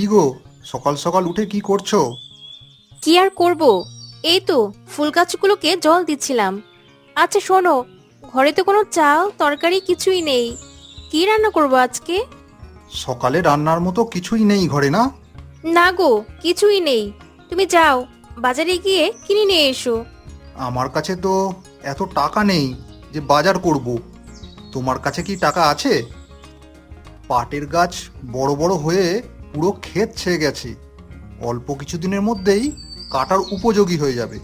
কি গো? সকাল সকাল উঠে কি করছ? কি আর করব? এই তো ফুল গাছগুলোকে জল দিচ্ছিলাম। আচ্ছা শোনো ঘরে তো কোনো চাল তরকারি কিছুই নেই। কি রান্না করব আজকে? সকালে রান্নার মতো কিছুই নেই ঘরে না? না গো কিছুই নেই। তুমি যাও বাজারে গিয়ে কিনে নিয়ে এসো। আমার কাছে তো এত টাকা নেই যে বাজার করব। তোমার কাছে কি টাকা আছে? পাটের গাছ বড় বড় হয়ে পুরো ক্ষেত ছেয়ে গেছে। অল্প কিছুদিনের মধ্যেই কাটার উপযোগী হয়ে যাবে।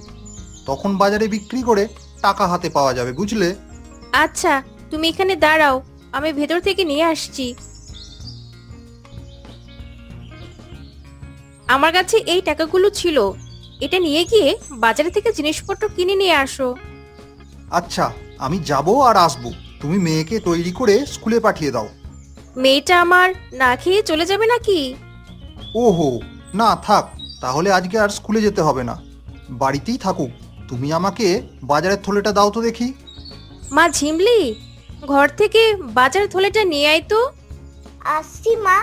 তখন বাজারে বিক্রি করে টাকা হাতে পাওয়া যাবে বুঝলে? আচ্ছা তুমি এখানে দাঁড়াও আমি ভেতর থেকে নিয়ে আসছি। আমার কাছে এই টাকাগুলো ছিল। এটা নিয়ে গিয়ে বাজার থেকে জিনিসপত্র কিনে নিয়ে আসো। আচ্ছা আমি যাব আর আসব। তুমি মেয়েকে তৈরি করে স্কুলে পাঠিয়ে দাও। মেয়েটা আমার না খেয়ে চলে যাবে নাকি? ওহো না থাক। তাহলে আজকে আর স্কুলে যেতে হবে না। বাড়িতেই থাকুক। তুমি আমাকে বাজারের থলেটা দাও তো দেখি। মা ঝিমলি ঘর থেকে বাজার থলেটা নিয়ে আয় তো। আসছি মা।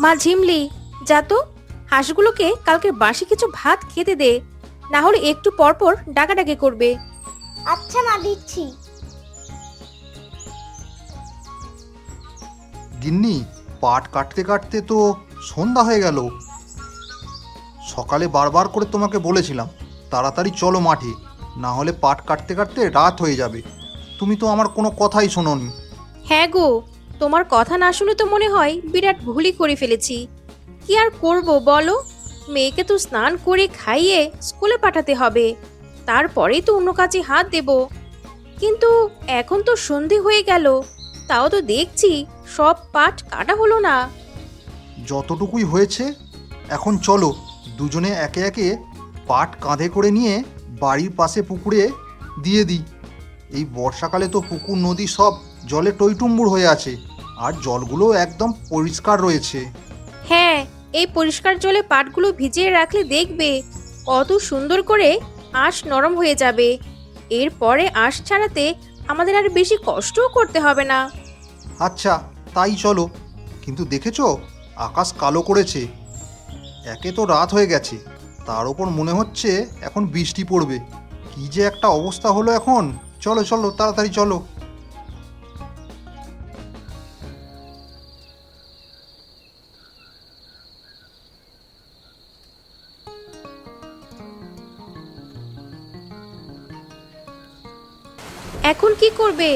মা ঝিমলি যা তো। হাঁসগুলোকে কালকে বাসি কিছু ভাত খেতে দে না হলে একটু পর পর ডাকাডাকি করবে। আচ্ছা মা দিচ্ছি। গিন্নি পাট কাটতে কাটতে তো সন্ধ্যা হয়ে গেল। সকালে বারবার করে তোমাকে বলেছিলাম তাড়াতাড়ি চলো মাঠে না হলে পাট কাটতে কাটতে রাত হয়ে যাবে। তুমি তো আমার কোনো কথাই শোনোনি। হ্যাঁ গো তোমার কথা না শুনে তো মনে হয় বিরাট ভুলই করে ফেলেছি। কি আর করব বলো? মেয়েকে তো স্নান করে খাইয়ে স্কুলে পাঠাতে হবে। তারপরেই তো অন্য কাজে হাত দেব। কিন্তু এখন তো সন্ধে হয়ে গেল। তাও তো দেখছি সব পাট কাটা হলো না। যতটুকুই হয়েছে এখন চলো দুজনে একে একে পাট কাঁধে করে নিয়ে বাড়ির পাশে পুকুরে দিয়ে দিই। এই বর্ষাকালে তো পুকুর নদী সব জলে টইটুম্বুর হয়ে আছে। আর জলগুলো একদম পরিষ্কার রয়েছে। হ্যাঁ এই পরিষ্কার জলে পাটগুলো ভিজিয়ে রাখলে দেখবে কত সুন্দর করে আঁশ নরম হয়ে যাবে। এরপরে আঁশ ছাড়াতে আমাদের আর বেশি কষ্টও করতে হবে না। আচ্ছা তাই চলো। কিন্তু দেখেছ, আকাশ কালো করেছে। একে তো রাত হয়ে গেছে। তার ওপর মনে হচ্ছে এখন বৃষ্টি পড়বে। কি যে একটা অবস্থা হলো এখন। চলো চলো, তাড়াতাড়ি চলো। এখন কি করবে?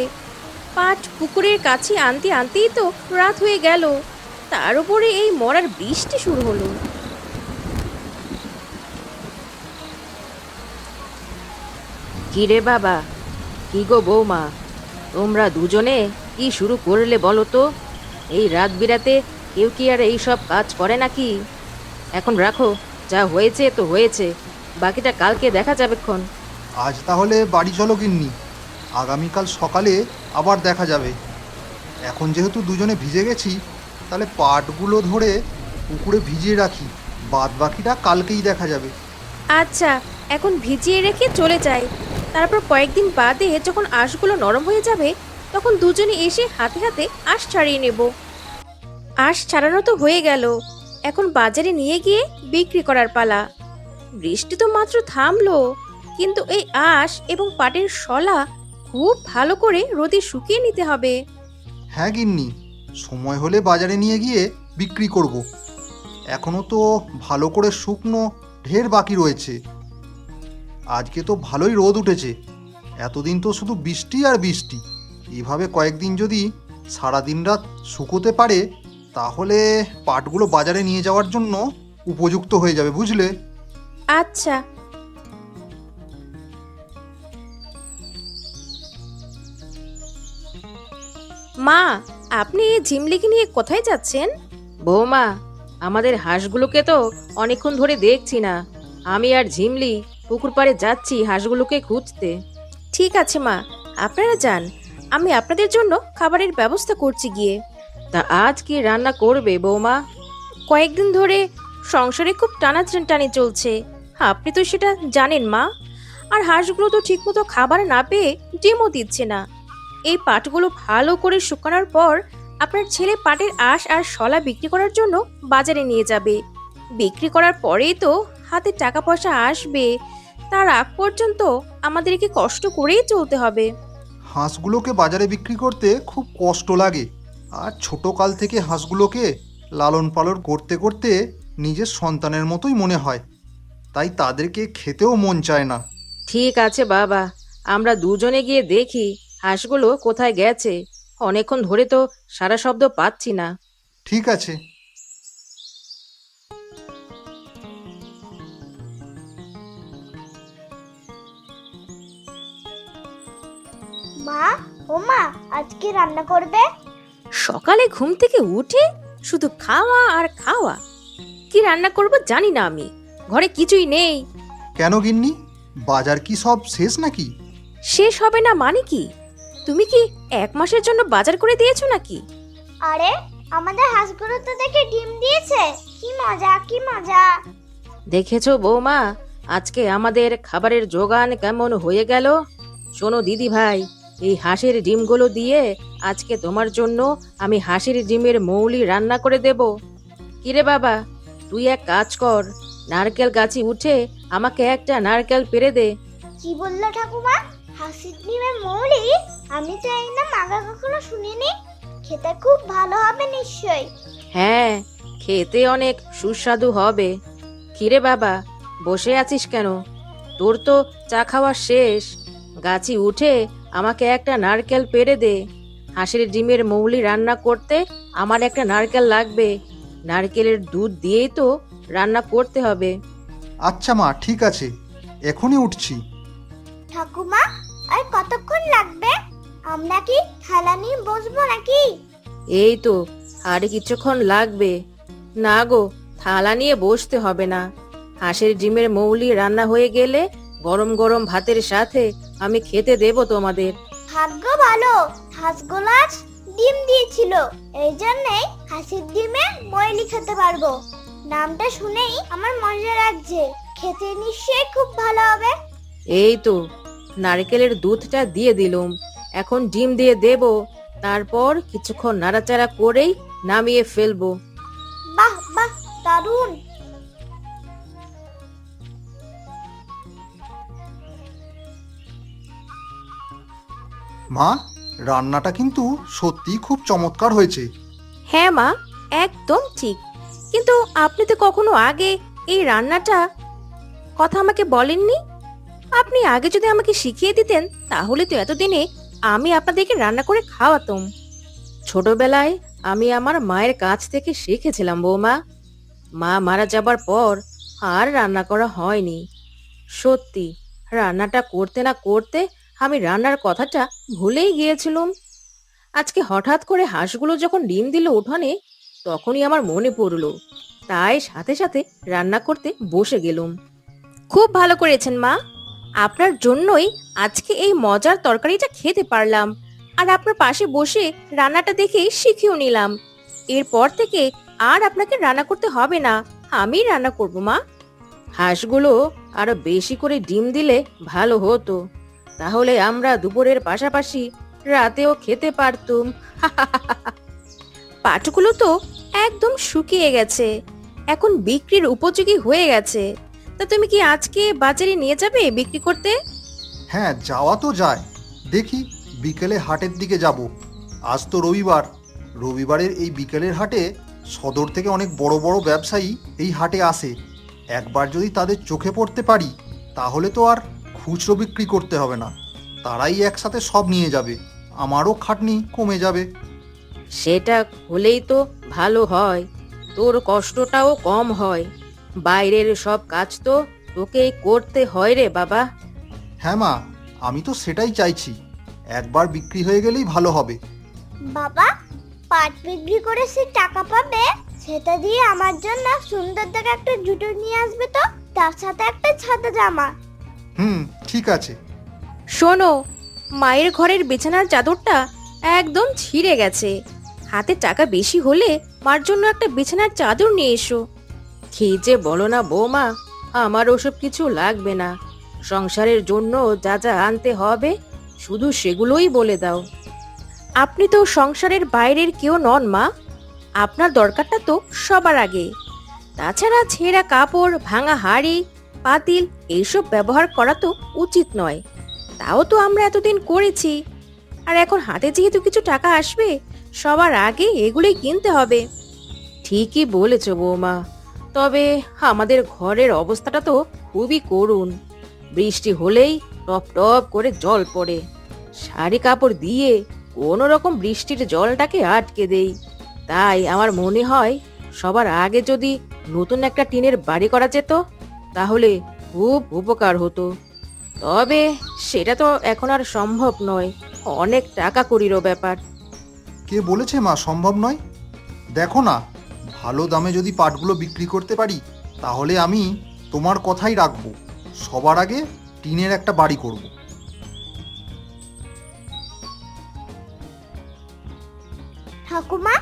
পাট পুকুরের কাছে আনতে আনতেই তো রাত হয়ে গেল। তার উপরে এই মরার বৃষ্টি শুরু হলো। কি রে বাবা কি গো বৌমা? তোমরা দুজনে কি শুরু করলে বলো তো? এই রাত বিরাতে কেউ কি আর এই সব কাজ করে নাকি? এখন রাখো যা হয়েছে তো হয়েছে বাকিটা কালকে দেখা যাবেক্ষণ আজ তাহলে বাড়ি চলো কিন্নি আগামীকাল সকালে আবার দেখা যাবে। এখন যেহেতু দুজনে ভিজে গেছি, তাহলে পাটগুলো ধরে পুকুরে ভিজিয়ে রাখি। বাদ বাকিটা কালকেই দেখা যাবে। আচ্ছা এখন ভিজিয়ে রেখে চলে যাই। তারপর কয়েকদিন বাদে যখন আঁশগুলো নরম হয়ে যাবে, তখন দুজনে এসে হাতে হাতে আঁশ ছাড়িয়ে নেব। আঁশ ছাড়ানো তো হয়ে গেল। এখন বাজারে নিয়ে গিয়ে বিক্রি করার পালা। বৃষ্টি তো মাত্র থামলো, কিন্তু এই আঁশ এবং পাটের শলা খুব ভালো করে রোদে শুকিয়ে নিতে হবে। হ্যাঁ গিন্নি সময় হলে বাজারে নিয়ে গিয়ে বিক্রি করব। এখনও তো ভালো করে শুকনো ঢের বাকি রয়েছে। আজকে তো ভালোই রোদ উঠেছে। এতদিন তো শুধু বৃষ্টি আর বৃষ্টি। এভাবে কয়েকদিন যদি সারাদিন রাত শুকোতে পারে তাহলে পাটগুলো বাজারে নিয়ে যাওয়ার জন্য উপযুক্ত হয়ে যাবে বুঝলে? আচ্ছা মা আপনি এই ঝিমলিকে নিয়ে কোথায় যাচ্ছেন? বৌমা আমাদের হাঁসগুলোকে তো অনেকক্ষণ ধরে দেখছি না। আমি আর ঝিমলি পুকুর পাড়ে যাচ্ছি হাঁসগুলোকে খুঁজতে। ঠিক আছে মা আপনারা যান। আমি আপনাদের জন্য খাবারের ব্যবস্থা করছি গিয়ে। তা আজ কি রান্না করবে বৌমা? কয়েকদিন ধরে সংসারে খুব টানাটানি চলছে। আপনি তো সেটা জানেন মা। আর হাঁসগুলো তো ঠিকমতো খাবার না পেয়ে ডিমও দিচ্ছে না। এই পাটগুলো ভালো করে শুকানোর পর আপনার ছেলে পাটের আঁশ আর শলা বিক্রি করার জন্য বাজারে নিয়ে যাবে। বিক্রি করার পরেই তো হাতে টাকা পয়সা আসবে। তার আগ পর্যন্ত আমাদেরকে কষ্ট করেই চলতে হবে। হাঁসগুলোকে বাজারে বিক্রি করতে খুব কষ্ট লাগে। আর ছোট কাল থেকে হাঁসগুলোকে লালন পালন করতে করতে নিজের সন্তানের মতোই মনে হয়। তাই তাদেরকে খেতেও মন চায় না। ঠিক আছে বাবা আমরা দুজনে গিয়ে দেখি হাঁসগুলো কোথায় গেছে? অনেকক্ষণ ধরে তো সারা শব্দ পাচ্ছি না। ঠিক আছে। মা ও মা আজকে রান্না করবে? সকালে ঘুম থেকে উঠে শুধু খাওয়া আর খাওয়া। কি রান্না করব জানি না আমি। ঘরে কিছুই নেই। কেন গিন্নি? বাজার কি সব শেষ নাকি? শেষ হবে না মানে কি? তুমি কি এক মাসের জন্য বাজার করে দিয়েছ নাকি? আরে আমাদের হাঁসগুলো তো দেখে ডিম দিয়েছে। কি মজা কি মজা। দেখেছ বৌমা আজকে আমাদের খাবারের যোগান কেমন হয়ে গেল? শোনো দিদি ভাই এই হাঁসের ডিমগুলো দিয়ে আজকে তোমার জন্য আমি হাঁসের ডিমের মৌলি রান্না করে দেব। কিরে বাবা তুই এক কাজ কর নারকেল গাছে উঠে আমাকে একটা নারকেল পেরে দে। কি বলল ঠাকুমা? হাসির ডিমের মৌলি? আমি তো এই না মাগা কখনো শুনিনি। খেতে খুব ভালো হবে নিশ্চয়ই। হ্যাঁ খেতে অনেক সুস্বাদু হবে। কিরে বাবা বসে আছিস কেন? তোর তো চা খাওয়া শেষ। গাছি উঠে আমাকে একটা নারকেল পেড়ে দে। হাঁসের ডিমের মৌলি রান্না করতে আমার একটা নারকেল লাগবে। নারকেলের দুধ দিয়েই তো রান্না করতে হবে। আচ্ছা মা ঠিক আছে। এখনই উঠছি। ঠাকুমা আর কতক্ষণ লাগবে? আমরা কি খেলা নিয়ে বসবো নাকি? এই তো আর কিছুক্ষণ লাগবে। না গো থালা নিয়ে বসতে হবে না। হাঁসের ডিমের মৌলি রান্না হয়ে গেলে গরম গরম ভাতের সাথে আমি খেতে দেব তোমাদের। ভাগ্য ভালো হাঁসগুলো আজ ডিম দিয়েছিল। এই জন্যই হাসির ডিমে ময়লি খেতে পারব। নামটা শুনেই আমার মজা লাগছে। খেতে নিশ্চয়ই খুব ভালো হবে। এই তো নারকেলের দুধটা দিয়ে দিলুম। এখন ডিম দিয়ে দেব। তারপর কিছুক্ষণ নাড়াচাড়া করেই নামিয়ে ফেলব। বাহ বাহ দারুণ। মা রান্নাটা কিন্তু সত্যিই খুব চমৎকার হয়েছে। হ্যাঁ মা একদম ঠিক। কিন্তু আপনি তো কখনো আগে এই রান্নাটা কথা আমাকে বলেননি? আপনি আগে যদি আমাকে শিখিয়ে দিতেন তাহলে তো এতদিনে আমি আপনাদেরকে রান্না করে খাওয়াতাম। ছোটবেলায় আমি আমার মায়ের কাছ থেকে শিখেছিলাম, বৌমা। মা মারা যাবার পর আর রান্না করা হয়নি। সত্যি, রান্নাটা করতে না করতে আমি রান্নার কথাটা ভুলেই গিয়েছিলাম। আজকে হঠাৎ করে হাঁসগুলো যখন ডিম দিল উঠোনে, তখনই আমার মনে পড়ল, তাই সাথে সাথে রান্না করতে বসে গেলুম। খুব ভালো করেছেন মা। আপনার জন্যই আজকে এই মজার তরকারিটা খেতে পারলাম। আর আপনার পাশে বসে রান্নাটা দেখে শিখেও নিলাম। এরপর থেকে আর আপনাকে রান্না করতে হবে না। আমি রান্না করব, মা। হাঁসগুলো আরও বেশি করে ডিম দিলে ভালো হতো। তাহলে আমরা দুপুরের পাশাপাশি রাতেও খেতে পারতুম। পাটগুলো তো একদম শুকিয়ে গেছে। এখন বিক্রির উপযোগী হয়ে গেছে। তা তুমি কি আজকে বাজারে নিয়ে যাবে বিক্রি করতে? হ্যাঁ যাওয়া তো যায়। দেখি বিকেলে হাটের দিকে যাব। আজ তো রবিবার। রবিবারের এই বিকেলের হাটে সদর থেকে অনেক বড় বড় ব্যবসায়ী এই হাটে আসে। একবার যদি তাদের চোখে পড়তে পারি তাহলে তো আর খুচরো বিক্রি করতে হবে না। তারাই একসাথে সব নিয়ে যাবে। আমারও খাটনি কমে যাবে। সেটা হলেই তো ভালো হয়। তোর কষ্টটাও কম হয়। বাইরের সব কাজ তো তোকেই করতে হয় রে বাবা। হ্যাঁ মা আমি তো সেটাই চাইছি। একবার বিক্রি হয়ে গেলেই ভালো হবে। বাবা পাট বিক্রি করে সে টাকা পাবে সেটা দিয়ে আমার জন্য সুন্দর দেখে একটা জুতো নিয়ে আসবে তো তার সাথে একটা ছাতা জামা। হুম ঠিক আছে। শোনো মায়ের ঘরের বিছানার চাদরটা একদম ছিঁড়ে গেছে। হাতে টাকা বেশি হলে মার জন্য একটা বিছানার চাদর নিয়ে এসো। কি যে বলো না বৌমা, আমার ওসব কিছু লাগবে না। সংসারের জন্য যা যা আনতে হবে, শুধু সেগুলোই বলে দাও। আপনি তো সংসারের বাইরের কেউ নন, মা। আপনার দরকারটা তো সবার আগে। তাছাড়া ছেঁড়া কাপড়, ভাঙা হাড়ি, পাতিল, এইসব ব্যবহার করা তো উচিত নয়। তাও তো আমরা এতদিন করেছি। আর এখন হাতে যেহেতু কিছু টাকা আসবে, সবার আগে এগুলোই কিনতে হবে। ঠিকই বলেছ বৌমা। তবে আমাদের ঘরের অবস্থাটা তো খুবই করুণ। বৃষ্টি হলেই টপ টপ করে জল পড়ে। শাড়ি কাপড় দিয়ে কোনো রকম বৃষ্টির জলটাকে আটকে দেই। তাই আমার মনে হয় সবার আগে যদি নতুন একটা টিনের বাড়ি করা যেত, তাহলে খুব উপকার হতো। তবে সেটা তো এখন আর সম্ভব নয়। অনেক টাকা করিরও ব্যাপার। কে বলেছে মা, সম্ভব নয়? দেখো না ভালো দামে যদি পাটগুলো বিক্রি করতে পারি তাহলে আমি তোমার কথাই রাখব। সবার আগে টিনের একটা বাড়ি করব। ঠাকুমা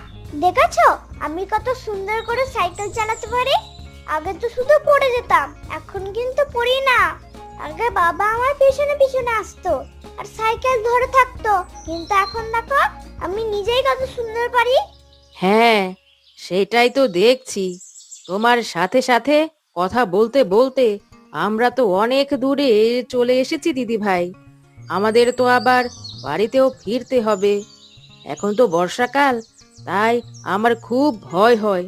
দেখেছ? আমি কত সুন্দর করে সাইকেল চালাতে পারি? আগে তো শুধু পড়ে যেতাম এখন কিন্তু পড়ি না। আগে বাবা আমার পিছনে পিছনে আসতো আর সাইকেল ধরে থাকতো। কিন্তু এখন দেখো আমি নিজেই কত সুন্দর পারি। হ্যাঁ সেটাই তো দেখছি। তোমার সাথে সাথে কথা বলতে বলতে আমরা তো অনেক দূরে চলে এসেছি দিদি ভাই আমাদের তো আবার বাড়িতেও ফিরতে হবে। এখন তো বর্ষাকাল, তাই আমার খুব ভয় হয়।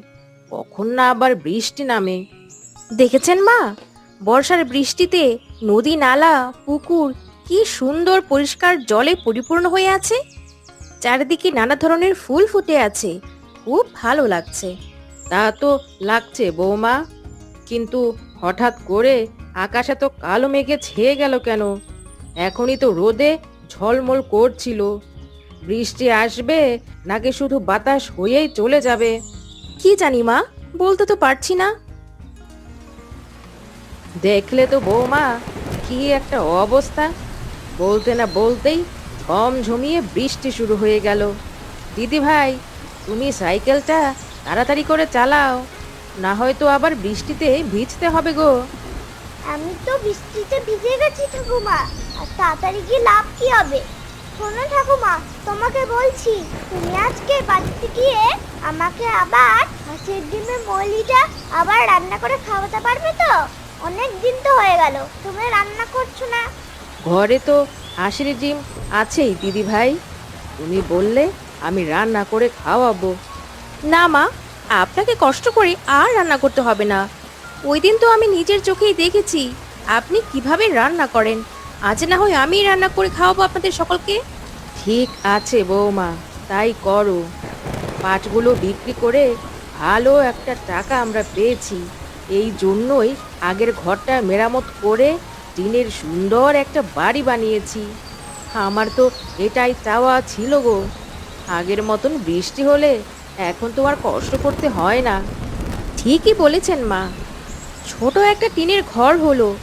কখন না আবার বৃষ্টি নামে। দেখেছেন মা? বর্ষার বৃষ্টিতে নদী, নালা, পুকুর কি সুন্দর পরিষ্কার জলে পরিপূর্ণ হয়ে আছে। চারিদিকে নানা ধরনের ফুল ফুটে আছে। খুব ভালো লাগছে। তা তো লাগছে বৌমা। কিন্তু হঠাৎ করে আকাশ এত কালো মেঘে ছেয়ে গেল কেন? এখনই তো রোদে ঝলমল করছিল। বৃষ্টি আসবে নাকি শুধু বাতাস হয়েই চলে যাবে? কি জানি মা বলতে তো পারছি না। দেখলে তো বৌমা কি একটা অবস্থা। বলতে না বলতেই ঝমঝমিয়ে বৃষ্টি শুরু হয়ে গেল। দিদি ভাই তুমি সাইকেলটা তাড়াতাড়ি করে চালাও না হয়তো আবার বৃষ্টিতে ভিজতে হবে গো। আমি তো বৃষ্টিতে ভিজে গেছি ঠাকুমা আর তাড়াতাড়ি গিয়ে লাভ কি হবে? শোনো ঠাকুমা তোমাকে বলছি তুমি আজকে বাড়িতে গিয়ে আমাকে আবার হাঁসের ডিমের মলিটা আবার রান্না করে খাওয়াতে পারবে তো? অনেক দিন তো হয়ে গেল তুমি রান্না করছ না। ঘরে তো হাঁসের ডিম আছেই দিদি ভাই তুমি বললে আমি রান্না করে খাওয়াবো। না মা, আপনাকে কষ্ট করে আর রান্না করতে হবে না। ওই দিন তো আমি নিজের চোখেই দেখেছি। আপনি কীভাবে রান্না করেন? আজ না হয় আমি রান্না করে খাওয়াবো আপনাদের সকলকে? ঠিক আছে বৌমা, তাই করো। পাটগুলো বিক্রি করে ভালো একটা টাকা আমরা পেয়েছি। এই জন্যই আগের ঘরটা মেরামত করে টিনের সুন্দর একটা বাড়ি বানিয়েছি। আমার তো এটাই চাওয়া ছিল গো। আগের মতন বৃষ্টি হলে এখন তো আর কষ্ট করতে হয় না। ঠিকই বলেছেন মা। ছোট একটা টিনের ঘর হলো।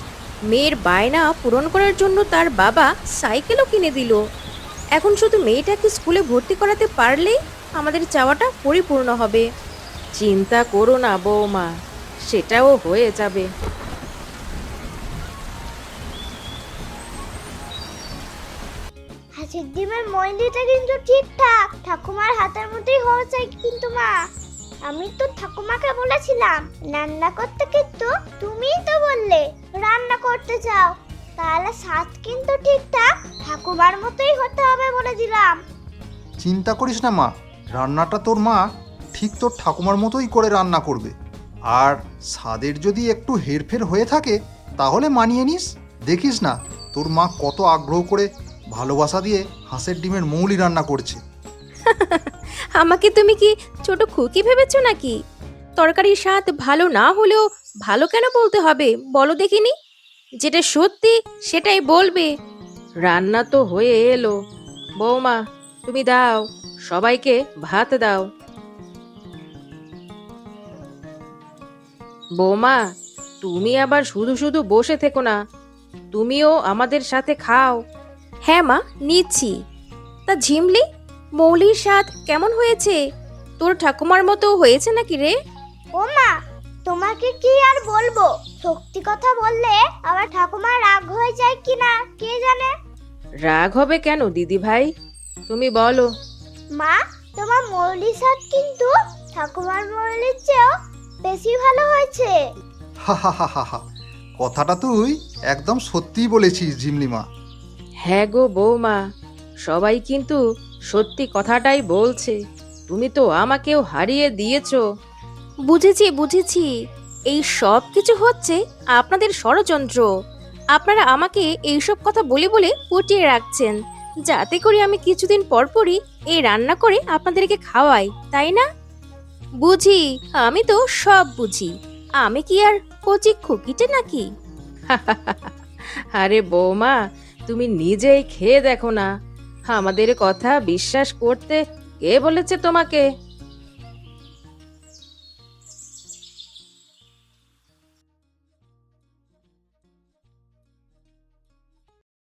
মেয়ের বায়না পূরণ করার জন্য তার বাবা সাইকেলও কিনে দিল। এখন শুধু মেয়েটাকে স্কুলে ভর্তি করাতে পারলেই আমাদের চাওয়াটা পরিপূর্ণ হবে। চিন্তা করো না বৌমা, সেটাও হয়ে যাবে। হাঁসের ডিমের মলিটা কিন্তু ঠিকঠাক। ঠাকুমার হাতের মতোই হওয়া চাই কিন্তু মা। আমি তো ঠাকুমাকে বলেছিলাম, রান্না করতে কিন্তু তুমিই তো বললে, রান্না করতে চাও তাহলে স্বাদ কিন্তু ঠিকঠাক, ঠাকুমার মতোই হতে হবে বলে দিলাম। চিন্তা করিস না মা, রান্নাটা তোর মা ঠিক তোর ঠাকুমার মতোই করে রান্না করবে। আর স্বাদের যদি একটু হেরফের হয়ে থাকে, তাহলে মানিয়ে নিস। দেখিস না, তোর মা কত আগ্রহ করে ভালোবাসা দিয়ে হাঁসের ডিমের মৌলি রান্না করছে। আমাকে তুমি কি ছোট খুকি ভেবেছো নাকি? তরকারির স্বাদ ভালো না হলেও ভালো কেন বলতে হবে, বলো দেখিনি? যেটা সত্যি সেটাই বলবে। রান্না তো হয়ে এলো। বৌমা, তুমি দাও, সবাইকে ভাত দাও। বৌমা, তুমি আবার শুধু শুধু বসে থেকো না, তুমিও আমাদের সাথে খাও। হ্যাঁ মা নিচ্ছি তা ঝিমলি মৌলির স্বাদ কেমন হয়েছে তোর ঠাকুমার মতো হয়েছে নাকি রে ও মা তোমাকে কি আর বলব সত্যি কথা বললে আবার ঠাকুমা রাগ হয়ে যায় কিনা কে জানে রাগ হবে কেন দিদি ভাই তুমি বলো মা তোমার মৌলি শাক কিন্তু ঠাকুমার মৌলির চেয়েও বেশি ভালো হয়েছে হা হা হা হা হা কথাটা তুই একদম সত্যিই বলেছিস ঝিমলিমা হ্যাঁ গো বৌমা সবাই কিন্তু সত্যি কথাটাই বলছে। তুমি তো আমাকেও হারিয়ে দিয়েছ। বুঝেছি বুঝেছি। এই সব কিছু হচ্ছে আপনাদের ষড়যন্ত্র। আপনারা আমাকে এইসব কথা বলে বলে পটিয়ে রাখছেন। যাতে করে আমি কিছুদিন পরপরই এই রান্না করে আপনাদেরকে খাওয়াই তাই না? বুঝি আমি তো সব বুঝি। আমি কি আর কচি খুকিটে নাকি? আরে বৌমা তুমি নিজেই খেয়ে দেখো না। আমাদের কথা বিশ্বাস করতে কে বলেছে তোমাকে?